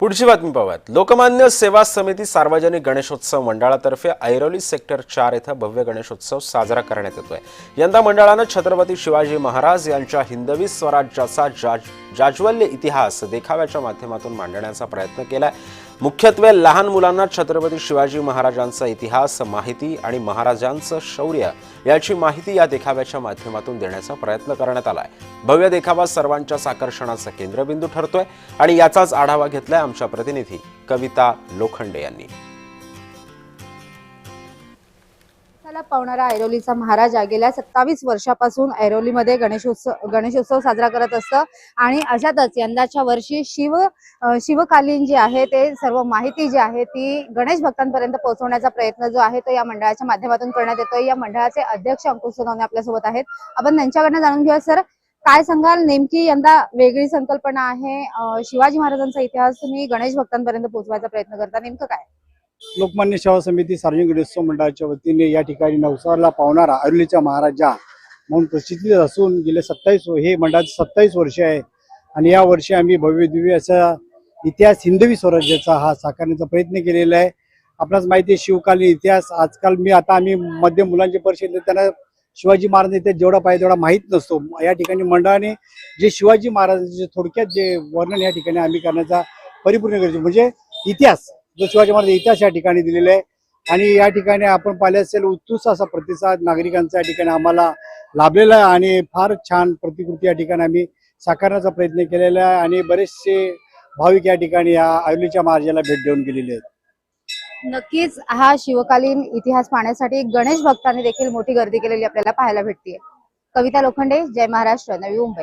पुढची बातमी पाहूयात. लोकमान्य सेवा समिती सार्वजनिक गणेशोत्सव मंडळातर्फे ऐरोली सेक्टर चार इथं भव्य गणेशोत्सव साजरा करण्यात येतोय. यंदा मंडळानं छत्रपती शिवाजी महाराज यांच्या हिंदवी स्वराज्याचा जाज जाज्वल्य इतिहास देखाव्याच्या माध्यमातून मांडण्याचा प्रयत्न केलाय. मुख्यत्वे लहान मुलांना छत्रपती शिवाजी महाराजांचा इतिहास माहिती आणि महाराजांचं शौर्य याची माहिती या देखाव्याच्या माध्यमातून देण्याचा प्रयत्न करण्यात आलाय. भव्य देखावा सर्वांच्याच आकर्षणाचा केंद्रबिंदू ठरतोय आणि याचाच आढावा घेतलाय आमच्या प्रतिनिधी कविता लोखंडे यांनी. पावणारा ऐरोलीचा महाराजा गेल्या सत्तावीस वर्षापासून ऐरोलीमध्ये गणेशोत्सव गणेशोत्सव साजरा करत असतं. आणि अशातच यंदाच्या वर्षी शिव शिवकालीन जे आहे ते सर्व माहिती जी आहे ती गणेश भक्तांपर्यंत पोहोचवण्याचा प्रयत्न जो आहे तो या मंडळाच्या माध्यमातून करण्यात येतोय. या मंडळाचे अध्यक्ष अंकुश सोनवणे आपल्यासोबत आहेत. आपण त्यांच्याकडनं जाणून घेऊया सर काय सांगाल? नेमकी यंदा वेगळी संकल्पना आहे. शिवाजी महाराजांचा इतिहास तुम्ही गणेश भक्तांपर्यंत पोहोचवायचा प्रयत्न करता. नेमकं काय? लोकमान्य सेवा समिती सार्वजनिक गणेशोत्सव मंडळाच्या वतीने या ठिकाणी नवसारला पावणारा अरुलीचा महाराजा म्हणून प्रसिद्धी असून गेले सत्तावीस हे मंडळाचे सत्तावीस वर्ष आहे आणि या वर्षी आम्ही भव्य दिव्य असा इतिहास हिंदवी स्वराज्याचा हा साकारण्याचा प्रयत्न केलेला आहे. आपणास माहिती आहे शिवकालीन इतिहास. आजकाल मी आता आम्ही मध्य मुलांचे परिषद त्यांना शिवाजी महाराज इथे जेवढा पाहिजे तेवढा माहीत नसतो. या ठिकाणी मंडळाने जे शिवाजी महाराजांचे थोडक्यात जे वर्णन या ठिकाणी आम्ही करण्याचा परिपूर्ण गरजे म्हणजे इतिहास जो शिवाजी महाराज इतिहास या ठिकाणी दिलेला आहे. आणि या ठिकाणी आपण पाहिले असेल उत्कृष्ट असा प्रतिसाद नागरिकांचा या ठिकाणी आम्हाला लाभलेला आहे. आणि फार छान प्रतिकृती या ठिकाणी आम्ही साकारण्याचा प्रयत्न केलेला आहे. आणि बरेचसे भाविक या ठिकाणी या आयुलीच्या महाराजाला भेट देऊन गेलेले आहेत. नक्कीच हा शिवकालीन इतिहास पाहण्यासाठी गणेश भक्तांनी देखील मोठी गर्दी केलेली आपल्याला पाहायला भेटते कविता लोखंडे जय महाराष्ट्र नवी मुंबई.